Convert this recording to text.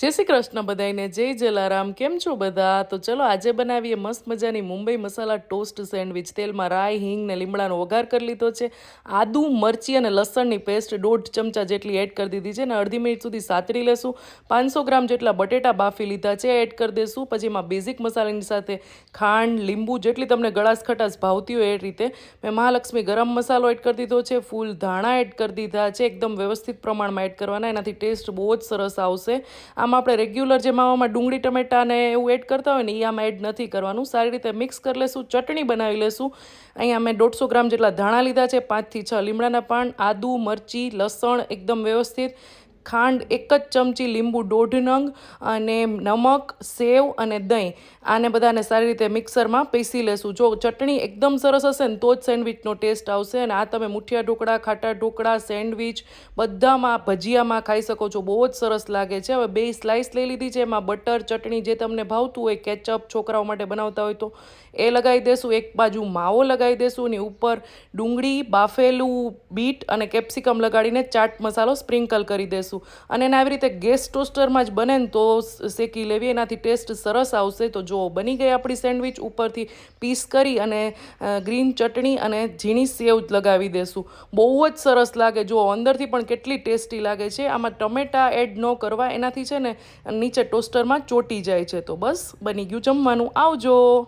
જય શ્રી કૃષ્ણ બધાઈને જય જલારામ. કેમ છો બધા? તો ચલો આજે બનાવીએ મસ્ત મજાની મુંબઈ મસાલા ટોસ્ટ સેન્ડવિચ. તેલમાં રાઈ, હિંગ ને લીમડાનો વઘાર કરી લીધો છે. આદુ, મરચી અને લસણની પેસ્ટ દોઢ ચમચા જેટલી એડ કરી દીધી છે અને અડધી મિનિટ સુધી સાતરી લેશું. પાંચસો ગ્રામ જેટલા બટેટા બાફી લીધા છે, એડ કરી દેશું. પછી એમાં બેઝિક મસાલાની સાથે ખાંડ, લીંબુ જેટલી તમને ગળાશ ખટાશ ભાવતી હોય એ રીતે મેં મહાલક્ષ્મી ગરમ મસાલો એડ કરી દીધો છે. ફૂલ ધાણા એડ કરી દીધા છે. એકદમ વ્યવસ્થિત પ્રમાણમાં એડ કરવાના. એનાથી ટેસ્ટ બહુ જ સરસ આવશે. આમાં આપણે રેગ્યુલર જે માવામાં ડુંગળી, ટમેટા ને એવું એડ કરતા હોય ને એ આમાં એડ નથી કરવાનું. સારી રીતે મિક્સ કરી લેશું, ચટણી બનાવી લેશું. અહીંયા મેં દોઢસો ગ્રામ જેટલા ધાણા લીધા છે પાંચથી છ લીમડાના પાન, આદુ, મરચી, લસણ, એકદમ વ્યવસ્થિત. ખાંડ, એક જ ચમચી લીંબુ દોઢ નંગ અને નમક, સેવ અને દહીં. આને બધાને સારી રીતે મિક્સરમાં પીસી લેશું. જો ચટણી એકદમ સરસ હશે ને, તો જ સેન્ડવિચનો ટેસ્ટ આવશે. અને આ તમે મુઠિયા ઢોકળા, ખાટા ઢોકળા, સેન્ડવિચ બધામાં ભજીયામાં ખાઈ શકો છો. બહુ જ સરસ લાગે છે. હવે બે સ્લાઇસ લઈ લીધી છે. એમાં બટર, ચટણી જે તમને ભાવતું હોય, કેચઅપ છોકરાઓ માટે બનાવતા હોય તો એ લગાવી દેશું. એક બાજુ માવો લગાવી દેશું અને ઉપર ડુંગળી, બાફેલું બીટ અને કેપ્સિકમ લગાડીને ચાટ મસાલો સ્પ્રિંકલ કરી દેશું. અને એને આવી રીતે ગેસ ટોસ્ટરમાં જ બને ને તો શેકી લેવી. એનાથી ટેસ્ટ સરસ આવશે. તો જો બની ગઈ આપણી સેન્ડવિચ. ઉપરથી પીસ કરી અને ગ્રીન ચટણી અને ઝીણી સેવ લગાવી દેશું. બહુ જ સરસ લાગે. જો અંદરથી પણ કેટલી ટેસ્ટી લાગે છે. આમાં ટમેટા એડ ન કરવા. એનાથી છે ને, નીચે ટોસ્ટરમાં ચોટી જાય છે. તો બસ, બની ગયું જમવાનું. આવજો!